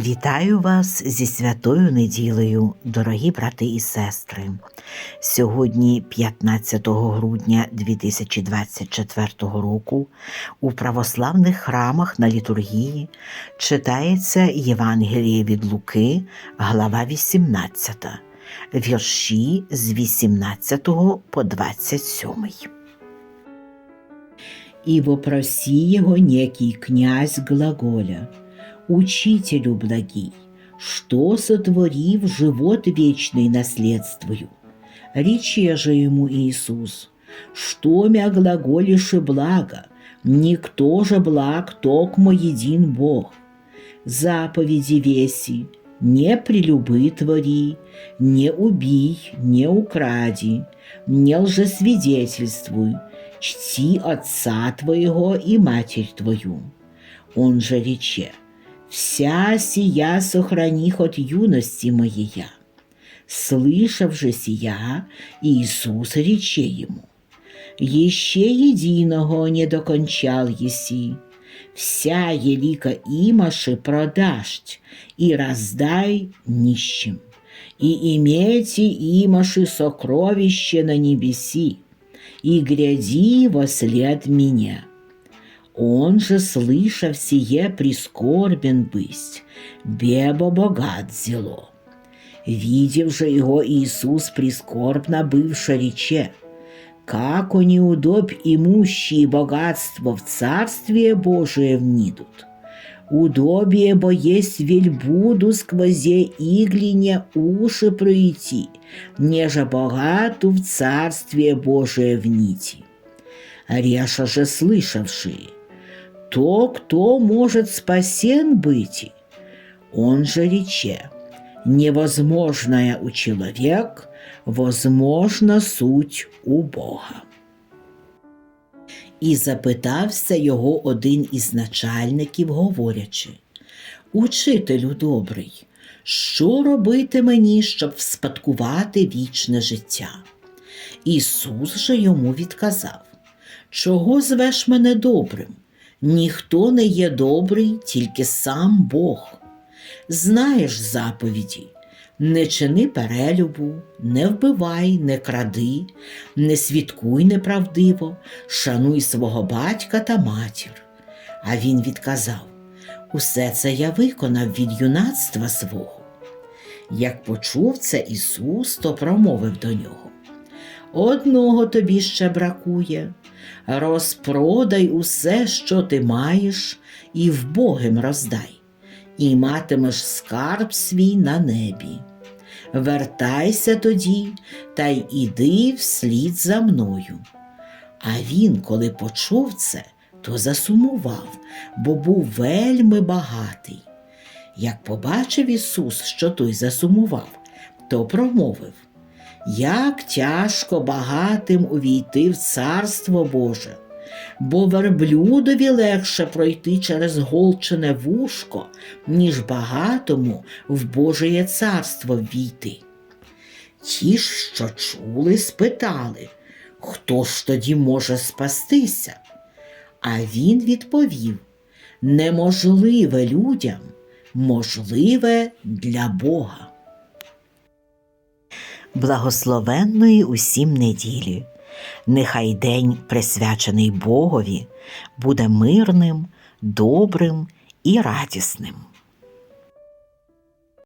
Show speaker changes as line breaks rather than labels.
Вітаю вас зі святою неділею, дорогі брати і сестри. Сьогодні, 15 грудня 2024 року, у православних храмах на літургії читається Євангеліє від Луки, глава 18, вірші з 18 по 27.
И вопроси его некий князь глаголя, «Учителю благий, что, сотворив, живот вечный наследствую?» Рече же ему Иисус, «Что мя глаголишь и благо, никто же благ, токмо един Бог. Заповеди веси, не прелюбы твори, не убий, не укради, не лжесвидетельствуй, чти отца твоего и матерь твою. Он же рече, вся сия сохрани от юности моей. Слышав же сия, Иисус рече ему, «Еще единого не докончал еси, вся елика имаши продашь и раздай нищим, и имейте имаши сокровище на небеси, и гряди во след меня. Он же, слышав сие, прискорбен быть, бебо богат зело. Видев же его Иисус прискорбно бывше рече, как они удобь имущие богатство в Царствие Божие внидут. Удобие бо есть вельбуду сквозе иглине уши пройти, неже богату в Царствие Божие внити. Реша же слышавшие, то, кто может спасен быть, он же рече, невозможное у человек, возможно суть у Бога. І запитався його один із начальників, говорячи, Учителю добрий, що робити мені, щоб вспадкувати вічне життя? Ісус же йому відказав, Чого звеш мене добрим? Ніхто не є добрий, тільки сам Бог. Знаєш заповіді, не чини перелюбу, не вбивай, не кради, не свідкуй неправдиво, шануй свого батька та матір. А він відказав Усе це я виконав від юнацтва свого. Як почув це Ісус, то промовив до нього. Одного тобі ще бракує. Розпродай усе, що ти маєш, і вбогим роздай, і матимеш скарб свій на небі. Вертайся тоді та й іди вслід за мною. А він, коли почув це, то засумував, бо був вельми багатий. Як побачив Ісус, що той засумував, то промовив як тяжко багатим увійти в Царство Боже, бо верблюдові легше пройти через голчене вушко, ніж багатому в Божеє царство ввійти. Ті ж, що чули, спитали, хто ж тоді може спастися? А він відповів неможливе людям, можливе для Бога.
Благословенної усім неділі. Нехай день, присвячений Богові, буде мирним, добрим і радісним.